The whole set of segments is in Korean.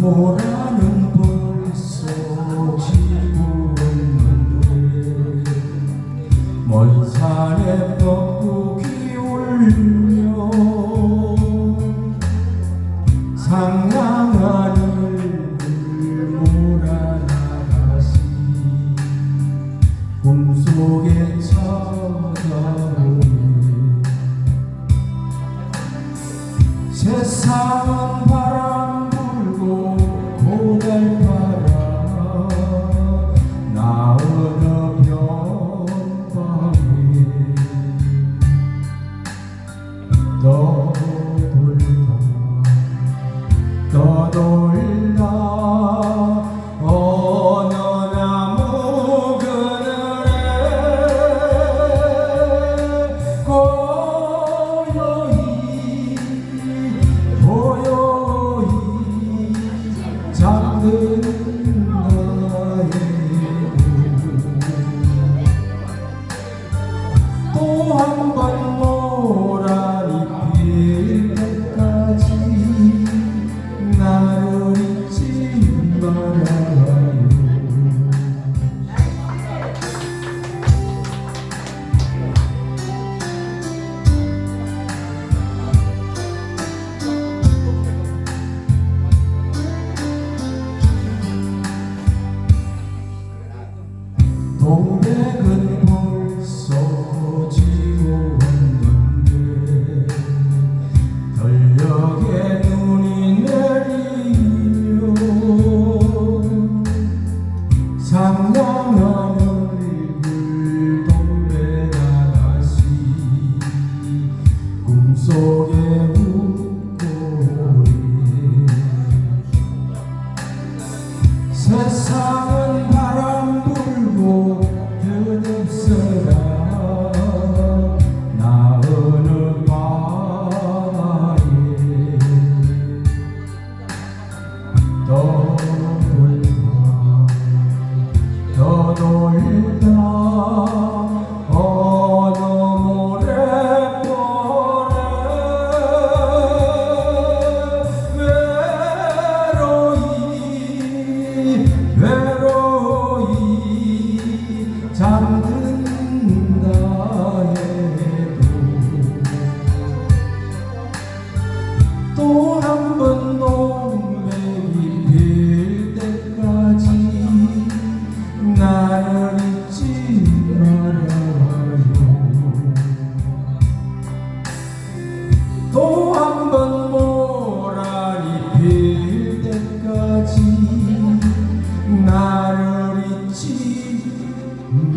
보라는 벌써 지고 있는 후먼 산에 벚꽃이 울며 상랑하늘 몰아나가시 꿈속에 찾아오니 세상은 바람 떠돌다 떠돌다 어느 나무 그늘에 고요히 고요히 잠든 나의 또한번 동백은 벌써 지고 왔는데 달력에 눈이 내리면 상냥한 얼굴 동백아 다시 꿈속에 웃고 세상은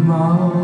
梦